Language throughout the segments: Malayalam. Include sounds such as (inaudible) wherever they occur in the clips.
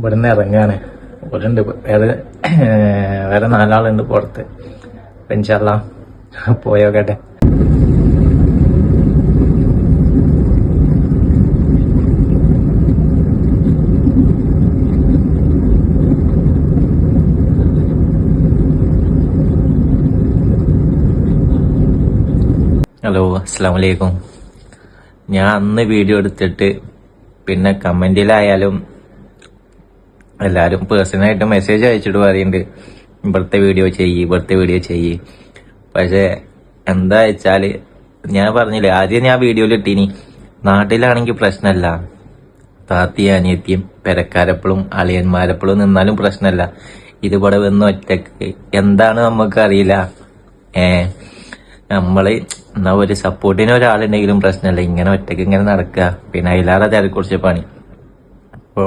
ഇവിടുന്ന് ഇറങ്ങാണ്. ഇവിടുണ്ട് വേറെ വേറെ നാലാളുണ്ട് പുറത്ത്. അപ്പൊ ഇൻഷാല്ലാ പോയോക്കട്ടെ ഹലോ അസ്സാം വലൈക്കും ഞാൻ അന്ന് വീഡിയോ എടുത്തിട്ട് പിന്നെ കമന്റിലായാലും എല്ലാരും പേഴ്സണലായിട്ട് മെസ്സേജ് അയച്ചിട്ട് പറയുന്നുണ്ട് ഇവിടുത്തെ വീഡിയോ ചെയ്യ് ഇവിടുത്തെ വീഡിയോ ചെയ്യ്. പക്ഷെ എന്താ വെച്ചാൽ ഞാൻ പറഞ്ഞില്ലേ ആദ്യം ഞാൻ വീഡിയോയിൽ ഇട്ടീനി. നാട്ടിലാണെങ്കിൽ പ്രശ്നമല്ല താത്തിയും അനിയത്തിയും പെരക്കാരെപ്പോഴും അളിയന്മാരെപ്പോഴും നിന്നാലും പ്രശ്നമല്ല ഇതിവിടെ വന്ന് ഒറ്റയ്ക്ക് എന്താണ് നമുക്ക് അറിയില്ല ഏ നമ്മൾ എന്നാ ഒരു സപ്പോർട്ടിന് ഒരാളുണ്ടെങ്കിലും പ്രശ്നമല്ല ഇങ്ങനെ ഒറ്റയ്ക്ക് ഇങ്ങനെ നടക്കുക പിന്നെ അതിലാറെ തിരക്കുറിച്ച് പണി. അപ്പോ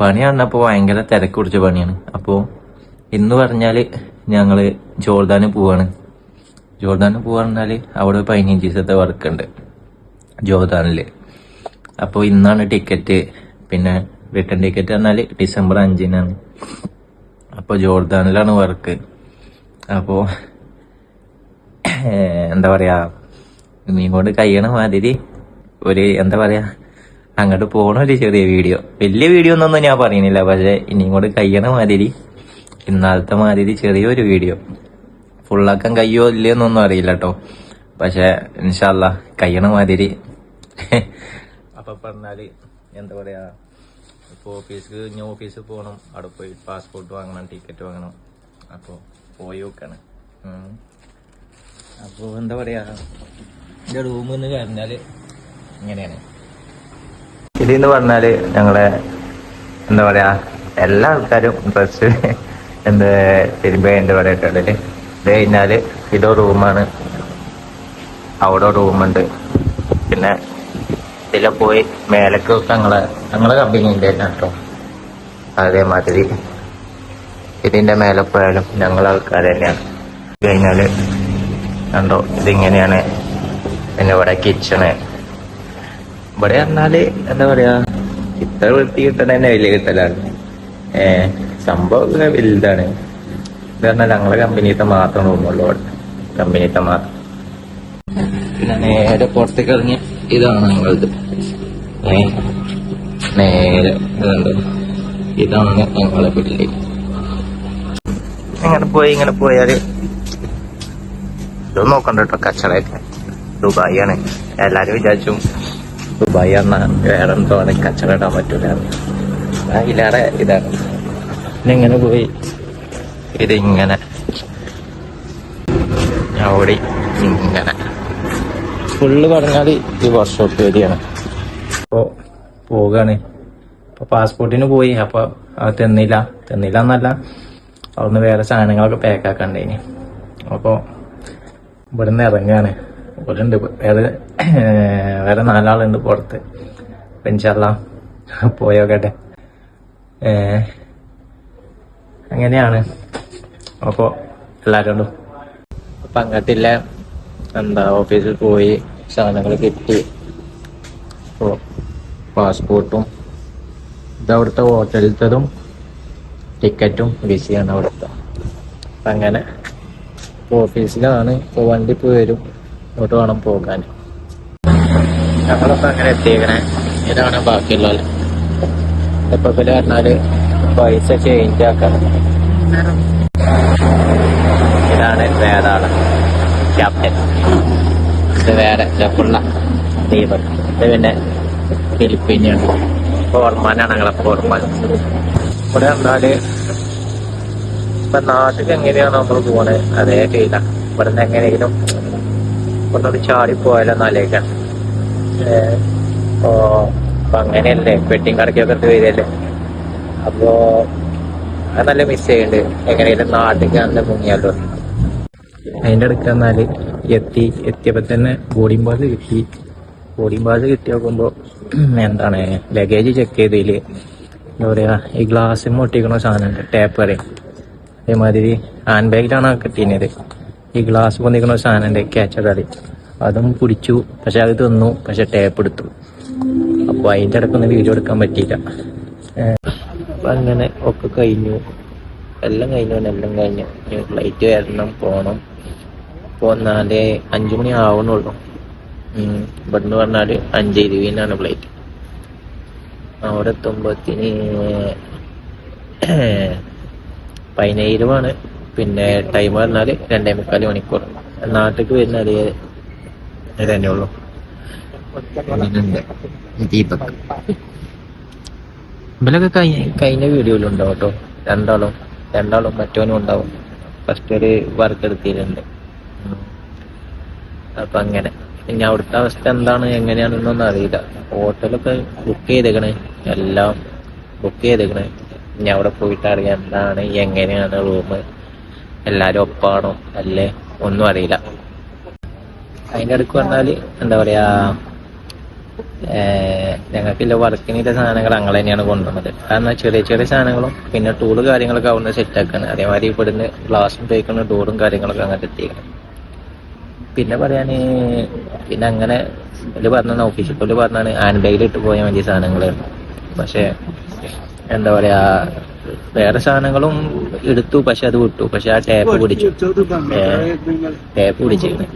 പണി വന്നപ്പോ ഭയങ്കര തിരക്ക് കുറിച്ച പണിയാണ്. അപ്പോ ഇന്ന് പറഞ്ഞാൽ ഞങ്ങൾ ജോർദാന് പോവാണ്. ജോർദാന് പോവാണെന്നാൽ അവിടെ പതിനഞ്ച് ദിവസത്തെ വർക്ക് ഉണ്ട് ജോർദാനിൽ. അപ്പോൾ ഇന്നാണ് ടിക്കറ്റ്. പിന്നെ റിട്ടേൺ ടിക്കറ്റ് പറഞ്ഞാൽ ഡിസംബർ അഞ്ചിനാണ്. അപ്പോൾ ജോർദാനിലാണ് വർക്ക് അപ്പോ എന്താ പറയാ നീ കൊണ്ട് കഴിയണ മാതിരി ഒരു എന്താ പറയാ അങ്ങോട്ട് പോണ ഒരു ചെറിയ വീഡിയോ. വലിയ വീഡിയോ ഒന്നും ഞാൻ പറയുന്നില്ല പക്ഷെ ഇനിയും കൂടെ കഴിയണ മാതിരി ഇന്നാളത്തെ മാതിരി ചെറിയൊരു വീഡിയോ. ഫുള്ളാക്കാൻ കഴിയോ ഇല്ലയെന്നൊന്നും അറിയില്ല കേട്ടോ പക്ഷെ ഇൻഷാല്ല കഴിയണ മാതിരി. അപ്പൊ പറഞ്ഞാൽ എന്താ പറയാ ഇപ്പൊ ഓഫീസിൽ ഇനി ഓഫീസിൽ പോകണം അവിടെ പോയി പാസ്പോർട്ട് വാങ്ങണം ടിക്കറ്റ് വാങ്ങണം. അപ്പൊ പോയി നോക്കാണ്. ഉം. അപ്പൊ എന്താ പറയാ എന്റെ റൂമിൽ നിന്ന് കഴിഞ്ഞാൽ ഇങ്ങനെയാണ്. ഇതെന്ന് പറഞ്ഞാൽ ഞങ്ങളെ എന്താ പറയാ എല്ലാ ആൾക്കാരും ഡ്രസ് എന്ത് തിരുമ്പ എന്താ പറയാ ഇട്ടത് ഇത് കഴിഞ്ഞാൽ ഇതോ റൂമാണ് അവിടെ റൂമുണ്ട്. പിന്നെ ഇതിലെ പോയി മേലക്ക് ഞങ്ങളെ ഞങ്ങളെ കമ്പനിന്റെ കേട്ടോ. അതേമാതിരി ഇതിന്റെ മേലെ പോയാലും ഞങ്ങളെ ആൾക്കാർ തന്നെയാണ്. കഴിഞ്ഞാൽ കണ്ടോ ഇതിങ്ങനെയാണ് പിന്നെ ഇവിടെ കിച്ചണ്. ഇവിടെ പറഞ്ഞാൽ എന്താ പറയാ ഇത്ര വൃത്തി കിട്ടണ തന്നെ വലിയ കിട്ടലാണ്. ഏ സംഭവം വലുതാണ്. ഇത് പറഞ്ഞാൽ ഞങ്ങളെ കമ്പനിത്തെ മാത്രം റൂമുള്ളൂ അവിടെ. കമ്പനിത്തെ മാത്രം. പിന്നെ നേരെ പുറത്തേക്ക് ഇറങ്ങി ഇതാണ് ഞങ്ങളത്. നേരെ ഇതുണ്ട് ഇതാണ് ഞങ്ങളെ പിള്ളി ഇങ്ങനെ പോയി ഇങ്ങനെ പോയാൽ ഇത് നോക്കണ്ട കേട്ടോ ദുബായി ആണ് എല്ലാരും വിചാരിച്ചും ദുബായി എന്ന വേറെ എന്തോ ആണ് കച്ചട ഇടാൻ പറ്റൂല അതിലേറെ ഇതാണ്. പിന്നെ ഇങ്ങനെ പോയി? ഇതിങ്ങനെ. അവിടെ ഇങ്ങനെ. ഫുള്ള് പറഞ്ഞാൽ ഈ വർക്ക്ഷോപ്പ് ഏരിയയാണ്. അപ്പോ പോവുകയാണ് ഇപ്പൊ പാസ്പോർട്ടിന് പോയി. അപ്പൊ അത് തന്നില്ല. തന്നില്ല എന്നല്ല. അവിടുന്ന് വേറെ സാധനങ്ങളൊക്കെ പാക്ക് ആക്കണ്ടേനി. അപ്പോൾ ഇവിടുന്ന് ഇറങ്ങാണ്. ഇവിടുണ്ട് വേറെ വേറെ നാലാളുണ്ട് പുറത്ത് പെൻഷല്ല പോയോക്കട്ടെ അങ്ങനെയാണ്. അപ്പോൾ എല്ലാരോടും അപ്പൊ അങ്ങട്ടില്ല. എന്താ ഓഫീസിൽ പോയി സാധനങ്ങൾ കിട്ടി. പാസ്പോർട്ടും ഇതവിടുത്തെ ഹോട്ടലിലത്തതും ടിക്കറ്റും വിസിയാണ് അവിടുത്തെ. അങ്ങനെ ഓഫീസിലാണ്. ഇപ്പൊ വണ്ടി പോയി വരും. ഇങ്ങോട്ട് വേണം പോകാൻ. ഞങ്ങളിപ്പോ അങ്ങനെ എത്തിയേക്കണേ. ഇതാണ് ബാക്കിയുള്ള ഇപ്പൊ പിന്നെ പറഞ്ഞാൽ പൈസ ചേഞ്ച് ആക്കാൻ ഇതാണ് വേറെ ക്യാപ്റ്റൻ. ഇത് വേറെ ചെപ്പുള്ള ദീപക്. ഇത് പിന്നെ ഫിലിപ്പീനിയാണ്. ഫോർമാനാണ് ഞങ്ങളെ ഫോർമാൻ ഇവിടെ പറഞ്ഞാൽ ഇപ്പൊ നാട്ടിൽ എങ്ങനെയാണോ നമ്മൾ പോണേ അതേ ഫീല. ഇവിടുന്ന് എങ്ങനെയെങ്കിലും ഒന്നൊരു ചാടി പോയാലോ ആലോചിക്കാം. ഓ അപ്പൊ അങ്ങനെയല്ലേ വെട്ടിങ് കടക്കൊക്കെ വരികയല്ലേ അപ്പോ അത് നല്ല മിസ് ചെയ്യുന്നുണ്ട് എങ്ങനെയാലും നാട്ടിൽ നല്ല മുങ്ങിയാലോ? അതിന്റെ അടുക്ക എന്നാൽ എത്തി എത്തിയപ്പോ തന്നെ ബോർഡിംഗ് പാസ് കിട്ടി. ബോർഡിംഗ് പാസ് കിട്ടി നോക്കുമ്പോ എന്താണ് ലഗേജ് ചെക്ക് ചെയ്തതിൽ എന്താ പറയാ ഈ ഗ്ലാസ് ഒട്ടിക്കണ സാധനം ഉണ്ട് പറയും അതേമാതിരി ഹാൻഡ് ബാഗിലാണ് കിട്ടിയത്. ഈ ഗ്ലാസ് വന്നിരിക്കുന്ന സാധനമുണ്ട് ക്യാച്ചർ കളി അതും. പിടിച്ചു പക്ഷെ അത് തിന്നു. പക്ഷെ ടേപ്പ് എടുത്തു. അപ്പൊ അതിന്റെ ഇടയ്ക്കൊന്നും വീഡിയോ എടുക്കാൻ പറ്റിയില്ല. അപ്പൊ അങ്ങനെ ഒക്കെ കഴിഞ്ഞു. എല്ലാം കഴിഞ്ഞു. എല്ലാം കഴിഞ്ഞു. ഫ്ലൈറ്റ് വരണം പോണം. ഇപ്പൊ നാല് അഞ്ചു മണി ആവണുള്ളൂ. ഇവിടുന്ന് പറഞ്ഞാൽ അഞ്ച് ഇരുപതിനാണ് ഫ്ലൈറ്റ് അവിടെ എത്തുമ്പോത്തിന് പതിനേഴുമാണ് പിന്നെ ടൈം പറഞ്ഞാൽ രണ്ടേ മുക്കാൽ മണിക്കൂർ. നാട്ടിലേക്ക് അതേ തന്നെ ഉള്ളൂ. ദീപക്. ഇവലൊക്കെ കഴിഞ്ഞ കഴിഞ്ഞ വീഡിയോയിലുണ്ടാവും കേട്ടോ. രണ്ടാളും രണ്ടാളും മറ്റവനും ഉണ്ടാവും. ഫസ്റ്റ് ഒരു വർക്ക് എടുത്തിട്ടുണ്ട്. അപ്പൊ അങ്ങനെ. ഇനി അവിടുത്തെ അവസ്ഥ എന്താണ്? എങ്ങനെയാണെന്നൊന്നും അറിയില്ല. ഹോട്ടലൊക്കെ ബുക്ക് ചെയ്തേക്കണേ. എല്ലാം ബുക്ക് ചെയ്തേക്കണേ. ഇനി അവിടെ പോയിട്ട് അറിയാം എന്താണ് എങ്ങനെയാണ് റൂം എല്ലാരും ഒപ്പാണോ? അല്ലേ? ഒന്നും അറിയില്ല. അതിന്റെ അടുക്ക് പറഞ്ഞാൽ എന്താ പറയാ ഞങ്ങൾക്കില്ല വർക്കിനിട്ട സാധനങ്ങൾ ഞങ്ങൾ തന്നെയാണ് കൊണ്ടുവന്നത്. കാരണം ചെറിയ ചെറിയ സാധനങ്ങളും പിന്നെ ടൂൾ കാര്യങ്ങളൊക്കെ അവിടുന്ന് സെറ്റ് ആക്കാണ്. അതേമാതിരി ഇവിടുന്ന് ഗ്ലാസ് ഉപയോഗിക്കുന്ന ടൂളും കാര്യങ്ങളൊക്കെ അങ്ങനെ എത്തിക്കണം പിന്നെ പറയാന് പിന്നെ അങ്ങനെ ഇതിൽ പറഞ്ഞാണ് ഓഫീസിൽ പോലും പറഞ്ഞാണ് ഹാൻഡ് ബാഗിൽ ഇട്ട് പോയാൽ മതി സാധനങ്ങൾ പക്ഷെ എന്താ പറയാ വേറെ സാധനങ്ങളും എടുത്തു പക്ഷെ അത് വിട്ടു. പക്ഷെ ആ ടാപ്പ് പിടിച്ചു. ടാപ്പ് പിടിച്ചിരുന്നു.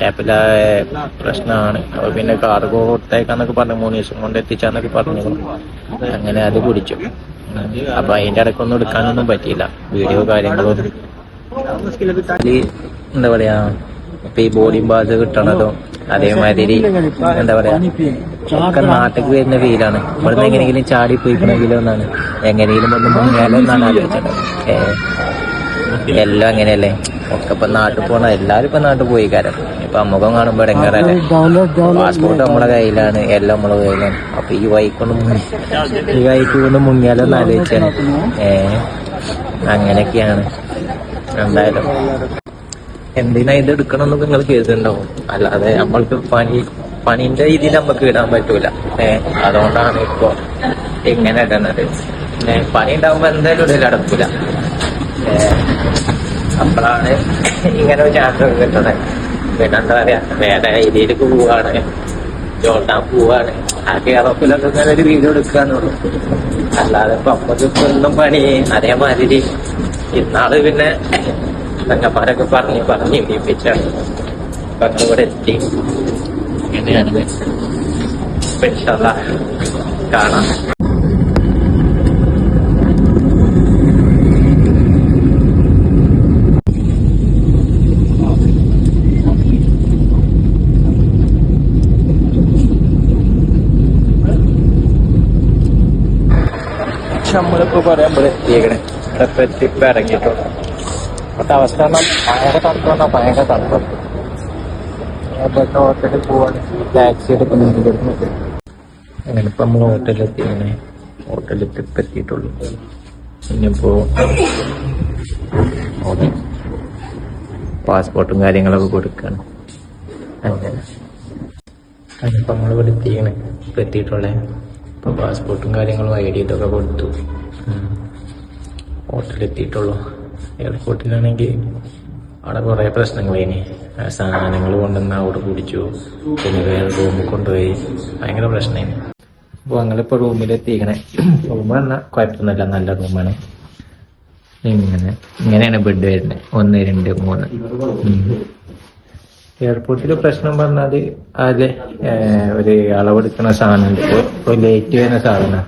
ടാപ്പിലെ പ്രശ്നമാണ്. അപ്പൊ പിന്നെ കാർഗോ കൊടുത്തേക്കാന്നൊക്കെ പറഞ്ഞു മൂന്ന് ദിവസം കൊണ്ട് എത്തിച്ചാന്നൊക്കെ പറഞ്ഞു. അങ്ങനെ അത് പിടിച്ചു. അപ്പൊ അതിന്റെ ഇടയ്ക്കൊന്നും എടുക്കാനൊന്നും പറ്റിയില്ല. വീഡിയോ കാര്യങ്ങളും. എന്താ പറയാ ഇപ്പൊ ഈ ബോഡി ബാസ് കിട്ടണതും അതേമാതിരി എന്താ പറയാ ഒക്കെ നാട്ടിക്ക് വരുന്ന ഫീലാണ് ഇവിടുന്ന് എങ്ങനെയെങ്കിലും ചാടി പോയിക്കണമെങ്കിലോ എന്നാണ്. എങ്ങനെയെങ്കിലും ഒന്ന് മുങ്ങിയാലോ എന്നാണ് ആലോചിച്ചത്. എല്ലാം അങ്ങനെയല്ലേ? ഒക്കെ ഇപ്പൊ നാട്ടിൽ പോണ എല്ലാരും ഇപ്പൊ നാട്ടിൽ പോയി കാരണം ഇപ്പൊ അമ്മുഖം കാണുമ്പോ ഇടങ്ങാറല്ലേ പാസ്പോർട്ട് നമ്മളെ കയ്യിലാണ്. എല്ലാം നമ്മളെ കയ്യിലാണ്. അപ്പൊ ഈ വൈക്കൊണ്ട് ഈ വൈക്ക് കൊണ്ട് മുങ്ങിയാലോ എന്ന് ആലോചിച്ചാണ്. ഏ അങ്ങനെയൊക്കെയാണ്. എന്തായാലും. എന്തിനാ ഇത് എടുക്കണം എന്നൊക്കെ നിങ്ങൾ കേസുണ്ടാവും അല്ലാതെ നമ്മൾക്ക് പണി പണിന്റെ രീതിയിൽ നമുക്ക് ഇടാൻ പറ്റൂല. ഏ അതുകൊണ്ടാണ് ഇപ്പൊ എങ്ങനെ ഇടുന്നത് ഏ പണി ഉണ്ടാവുമ്പോ എന്തായാലും ഇടയിൽ അടക്കൂല. ഏ അപ്പോഴാണ് ഇങ്ങനെ ഒരു ചാൻസ് കിട്ടുന്നത്. പിന്നെ എന്താ പറയാ വേറെ രീതിയിലേക്ക് പോവാണ്. ചോട്ടാൻ പോവാണ്. ആ കേരളത്തിലൊക്കെ ഇങ്ങനെ ഒരു വീഡിയോ എടുക്കാന്നുള്ളൂ അല്ലാതെ ഇപ്പൊ അമ്മയ്ക്ക് ഒന്നും പണി അതേമാതിരി. ഇന്നാൾ പിന്നെ തങ്ങന്മാരൊക്കെ പറഞ്ഞ് പറഞ്ഞ് ഇടിപ്പിച്ചാണ് ഇപ്പൊ ഇവിടെ എത്തി. ഇങ്ങനെയാണ് ഇപ്പൊ ഇൻഷാല്ലാ കാണാം നമ്മളിപ്പോ പറയാൻ ഇവിടെ എത്തിയേക്കണേ ഇവിടെ ഇപ്പൊ എത്തി ഇപ്പൊ ഇറങ്ങിയിട്ടുള്ളൂ ഇപ്പോഴത്തെ അവസ്ഥ പറഞ്ഞാൽ ഭയങ്കര തണുപ്പ് പറഞ്ഞാൽ ഭയങ്കര തണുപ്പ് ഹോട്ടലിൽ പോവാണ് ടാക്സി എടുക്കുന്നത് അങ്ങനെ ഇപ്പൊ നമ്മൾ ഹോട്ടലിൽ അങ്ങനെ ഹോട്ടലിൽ ട്രിപ്പ് എത്തിയിട്ടുള്ളൂ. ഇനിയിപ്പോ അവിടെ പാസ്പോർട്ടും കാര്യങ്ങളൊക്കെ കൊടുക്കാണ്. അങ്ങനെ. അതിനിപ്പോ നമ്മളിവിടെ എത്തിക്കണേ. ഇപ്പൊ എത്തിയിട്ടുള്ളേ. ഇപ്പൊ പാസ്പോർട്ടും കാര്യങ്ങളും ഐ ഡി ഇതൊക്കെ കൊടുത്തു. ഹോട്ടലിൽ എത്തിയിട്ടുള്ളൂ എയർപോർട്ടിലാണെങ്കിൽ അവിടെ കുറേ പ്രശ്നങ്ങളേനി ഇനി. സാധനങ്ങൾ കൊണ്ടുവന്ന് അവിടെ കുടിച്ചു. പിന്നെ വേറെ റൂമിൽ കൊണ്ടുപോയി. ഭയങ്കര പ്രശ്നമായി ഞങ്ങളിപ്പോൾ റൂമിലെത്തിക്കണേ റൂമ് പറഞ്ഞാൽ കുഴപ്പമൊന്നുമില്ല. നല്ല റൂമാണ് ഇങ്ങനെ. ഇങ്ങനെയാണ് ബെഡ് വരുന്നത് ഒന്ന് രണ്ട് മൂന്ന്. എയർപോർട്ടിൽ പ്രശ്നം പറഞ്ഞാൽ അതിൽ ഒരു അളവെടുക്കുന്ന സാധനമുണ്ട്. ഇപ്പൊ ലേറ്റ് വരുന്ന സാധനം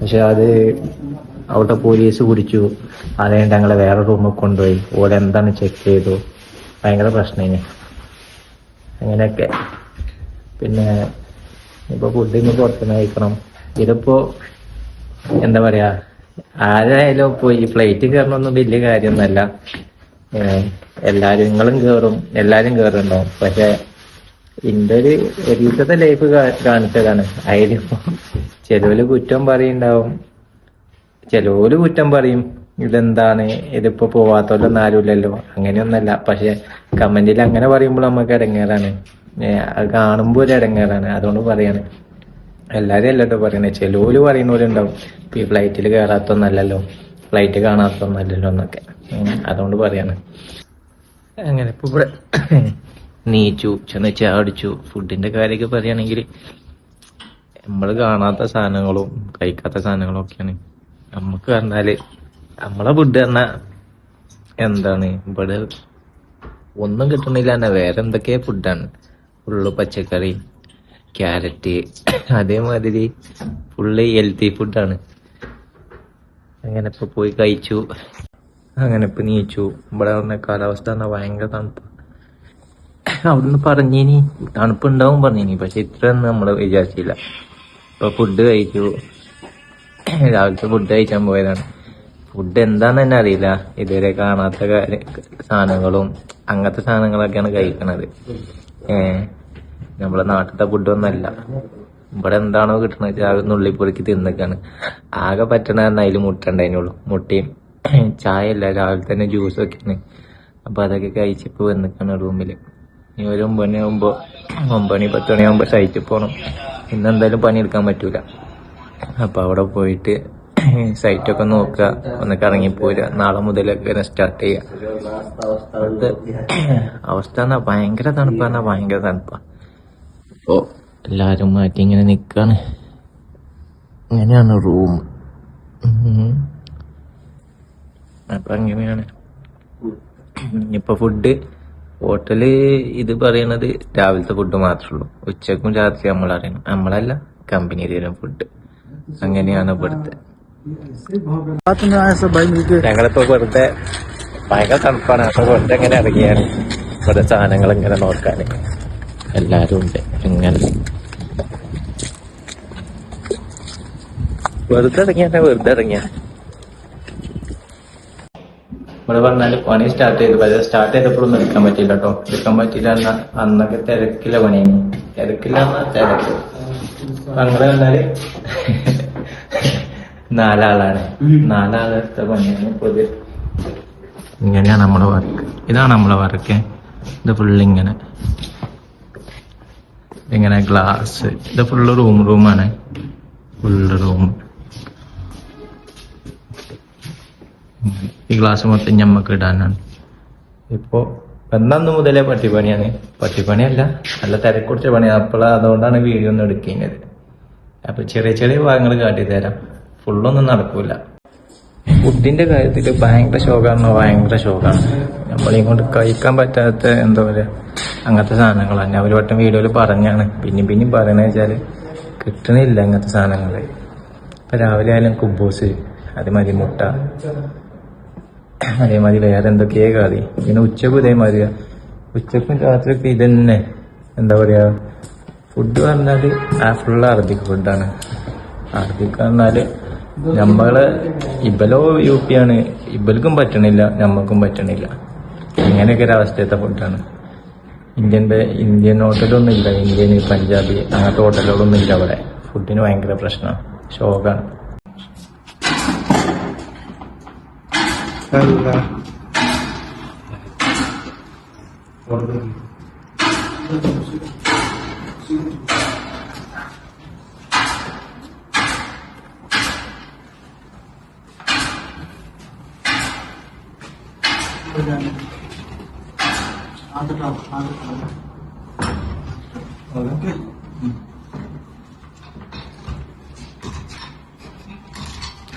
പക്ഷെ അത് അവിടെ പോലീസ് പിടിച്ചു അതുകൊണ്ട് ഞങ്ങളെ വേറെ റൂമിൽ കൊണ്ടുപോയി. ഓടെ എന്താണ് ചെക്ക് ചെയ്തു? ഭയങ്കര പ്രശ്നമാണ് അങ്ങനെയൊക്കെ. പിന്നെ ഇപ്പൊ ഫുഡ് ഇനി പുറത്തുനിന്ന് കഴിക്കണം. ഇതിപ്പോ എന്താ പറയാ ആരായാലും ഇപ്പൊ ഈ ഫ്ലൈറ്റ് കയറണമൊന്നും വലിയ കാര്യമൊന്നുമല്ല. എല്ലാരും നിങ്ങളും കേറും എല്ലാരും കേറുന്നുണ്ടാവും. പക്ഷെ ഇന്റെ ഒരു ഒരീസത്തെ ലൈഫ് കാണിച്ചതാണ്. അതിലിപ്പോ ചിലവര് കുറ്റം പറയുണ്ടാവും ചിലവര് കുറ്റം പറയും. ഇതെന്താണ്? ഇതിപ്പോ പോവാത്തോലൊന്നും ആരുമില്ലല്ലോ അങ്ങനെയൊന്നല്ല. പക്ഷെ കമന്റിൽ അങ്ങനെ പറയുമ്പോൾ നമുക്ക് ഇടങ്ങേറാണ് അത് കാണുമ്പോ ഒരു ഇടങ്ങേറാണ് അതുകൊണ്ട് പറയാണ്. എല്ലാരും അല്ലട്ടോ പറയണേ. ചിലവര് പറയുന്നവരുണ്ടാവും ഈ ഫ്ലൈറ്റിൽ കയറാത്തൊന്നല്ലല്ലോ ഫ്ലൈറ്റ് കാണാത്തൊന്നല്ലല്ലോ എന്നൊക്കെ. അതുകൊണ്ട് പറയാണ്. അങ്ങനെ ഇപ്പൊ ഇവിടെ നീച്ചു ചെന്ന് ചാടിച്ചു ഫുഡിന്റെ കാര്യമൊക്കെ പറയുകയാണെങ്കിൽ നമ്മൾ കാണാത്ത സാധനങ്ങളും കഴിക്കാത്ത സാധനങ്ങളും ഒക്കെയാണ് നമുക്ക് പറഞ്ഞാൽ നമ്മളെ ഫുഡ് പറഞ്ഞ എന്താണ്? ഇവിടെ ഒന്നും കിട്ടണില്ല തന്നെ വേറെ എന്തൊക്കെയാ ഫുഡാണ് ഫുള്ള് പച്ചക്കറി ക്യാരറ്റ് അതേമാതിരി ഫുള്ള് ഹെൽത്തി ഫുഡാണ് അങ്ങനെ ഇപ്പൊ പോയി കഴിച്ചു. അങ്ങനെ ഇപ്പൊ നീച്ചു. ഇവിടെ വന്ന കാലാവസ്ഥ എന്നാ ഭയങ്കര തണുപ്പ്. അവിടുന്ന് പറഞ്ഞിനി തണുപ്പുണ്ടാവും പറഞ്ഞിനി പക്ഷെ ഇത്രയൊന്നും നമ്മൾ വിചാരിച്ചില്ല. ഇപ്പൊ ഫുഡ് കഴിച്ചു. രാവിലത്തെ ഫുഡ് കഴിക്കാൻ പോയതാണ്. ഫുഡ് എന്താന്ന് തന്നെ അറിയില്ല. ഇതുവരെ കാണാത്ത സാധനങ്ങളും അങ്ങനത്തെ സാധനങ്ങളൊക്കെയാണ് കഴിക്കണത്. ഏ നമ്മളെ നാട്ടിലത്തെ ഫുഡൊന്നല്ല ഇവിടെ എന്താണോ കിട്ടണത് രാവിലെ നുള്ളിപ്പൊറുക്കി തിന്നൊക്കെയാണ് ആകെ പറ്റണ അതിൽ മുട്ട ഉണ്ടായിരുന്നുള്ളൂ മുട്ടയും ചായ അല്ല രാവിലെ തന്നെ ജ്യൂസ് ഒക്കെയാണ്. അപ്പൊ അതൊക്കെ കഴിച്ചിപ്പോ വന്നിക്കാണ് റൂമിൽ. ഇനി ഒരു ഒമ്പത് മണിയാകുമ്പോ ഒമ്പത് മണി പത്ത് മണിയാകുമ്പോ പോകണം ഇന്ന് എന്തായാലും പണിയെടുക്കാൻ പറ്റൂല. അപ്പൊ അവിടെ പോയിട്ട് സൈറ്റൊക്കെ നോക്കുക ഒന്ന് കറങ്ങി പോരുക നാളെ മുതലൊക്കെ സ്റ്റാർട്ട് ചെയ്യുക. അവിടുത്തെ അവസ്ഥ എന്നാ ഭയങ്കര തണുപ്പാന്നാ ഭയങ്കര തണുപ്പാ. അപ്പോ എല്ലാരും മാറ്റി ഇങ്ങനെ നിക്കാണ്. ഇങ്ങനെയാണ് റൂം അപ്പൊ അങ്ങനെയാണ്. ഇപ്പൊ ഫുഡ് ഹോട്ടൽ ഇത് പറയണത് രാവിലത്തെ ഫുഡ് മാത്രമേ ഉള്ളൂ. ഉച്ചക്കും രാത്രി നമ്മൾ അറിയണം. നമ്മളല്ല കമ്പനി തരും ഫുഡ് അങ്ങനെയാണ് ഇവിടുത്തെ. ഞങ്ങളിപ്പോ വെറുതെ ഭയങ്കര തണുപ്പാണ്. അപ്പൊ വെറുതെ ഇങ്ങനെ ഇറങ്ങിയാണ്. ഇവിടെ സാധനങ്ങൾ ഇങ്ങനെ നോക്കാൻ എല്ലാരും ഉണ്ട്. ഇങ്ങനെ. വെറുതെ ഇറങ്ങിയാ വെറുതെ ഇറങ്ങിയാ ഇവിടെ പറഞ്ഞാൽ പണി സ്റ്റാർട്ട് ചെയ്തു. പക്ഷേ സ്റ്റാർട്ട് ചെയ്തപ്പോഴും നിൽക്കാൻ പറ്റില്ല കേട്ടോ നിൽക്കാൻ പറ്റില്ല എന്ന അന്നൊക്കെ തിരക്കില്ല പണിയാണ്. തിരക്കില്ല എന്നാ തിരക്ക്. അങ്ങനെ വന്നാൽ (laughs) നാലാളാണ് നാലാളത്തെ പണിയാണ് പൊതു ഇങ്ങനെയാണ് നമ്മളെ വർക്ക് ഇതാണ് നമ്മളെ വർക്ക് ഇത് ഫുള്ള് ഇങ്ങനെ. ഇങ്ങനെ ഗ്ലാസ് ഇത് ഫുള്ള് റൂം റൂമാണ് ഫുള്ള് റൂം ഈ ഗ്ലാസ് മൊത്തം ഞമ്മക്ക് ഇടാനാണ്. ഇപ്പോ എന്നന്ന് മുതലേ പട്ടിപ്പണിയാണ്. പട്ടിപ്പണിയല്ല നല്ല തിരക്കുടിച്ച പണിയാണ്. അപ്പോൾ അതുകൊണ്ടാണ് വീഡിയോ ഒന്നും എടുക്കുന്നത് അപ്പൊ ചെറിയ ചെറിയ ഭാഗങ്ങൾ കാട്ടിത്തരാം ഫുള്ളൊന്നും നടക്കൂല. ഫുഡിന്റെ കാര്യത്തിൽ ഭയങ്കര ശോകാണ് ഭയങ്കര ശോകാണ്. നമ്മളീ കൊണ്ട് കഴിക്കാൻ പറ്റാത്ത എന്താ പറയുക അങ്ങനത്തെ സാധനങ്ങളാണ്. ഞാൻ ഒരു വട്ടം വീഡിയോയിൽ പറഞ്ഞാണ്. പിന്നെയും പിന്നെയും പറയണ വെച്ചാൽ കിട്ടണില്ല അങ്ങനത്തെ സാധനങ്ങൾ. ഇപ്പൊ രാവിലെ ആയാലും കുബൂസ് അതേമാതിരി മുട്ട അതേമാതിരി വേറെ എന്തൊക്കെയാ കാതി പിന്നെ ഉച്ചക്കും ഇതേമാതിരി ഉച്ചക്കും രാത്രിയൊക്കെ ഇതന്നെ. എന്താ പറയാ ഫുഡ് പറഞ്ഞാൽ ആ ഫുള്ള് അറബിക് ഫുഡാണ് അറബിക് പറഞ്ഞാൽ നമ്മൾ ഇബലോ യു പി ആണ്. ഇബൽക്കും പറ്റണില്ല നമ്മക്കും പറ്റണില്ല. ഇങ്ങനെയൊക്കെ ഒരു അവസ്ഥയത്തെ ഫുഡാണ് ഇന്ത്യന്റെ ഇന്ത്യൻ ഹോട്ടലൊന്നും ഇല്ല. ഇന്ത്യൻ പഞ്ചാബി അങ്ങനത്തെ ഹോട്ടലുകളൊന്നും ഇല്ല അവിടെ. ഫുഡിന് ഭയങ്കര പ്രശ്നമാണ്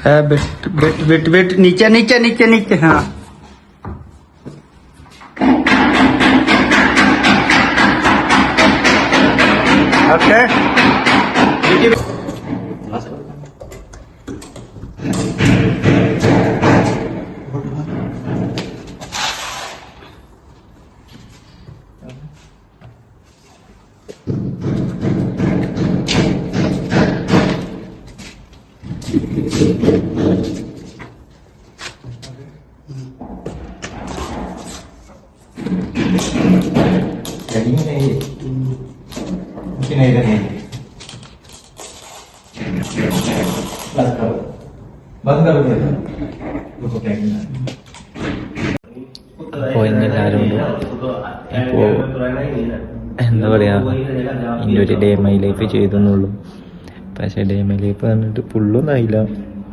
है बेट बेट बेट बेट नीचे नीचे नीचे नीचे हाँ ओके okay. ഇന്ന് എല്ലാവരും ഉണ്ട് ഇപ്പോ എന്താ പറയാ ഇന്റെ ഒരു ഡേ മൈ ലൈഫ് ചെയ്തെന്നുള്ളൂ. പക്ഷെ ഡേ മൈ ലൈഫ് പറഞ്ഞിട്ട് ഫുള്ളൊന്നും ആയില്ല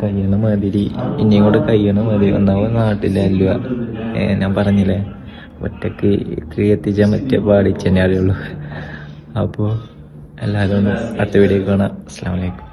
കഴിയണ മാതിരി. ഇനിയും കൂടെ കഴിയണ മാതിരി. ഒന്നാമത് നാട്ടിലല്ല. ഞാൻ പറഞ്ഞില്ലേ ഒറ്റയ്ക്ക് ഇത്രയും എത്തിച്ചാൽ പറ്റിയ പാടിച്ചെന്നെ അറിയുള്ളൂ. അപ്പോൾ എല്ലാവരും അടുത്ത വീഡിയോ കാണാം. അസ്സാം വലൈക്കും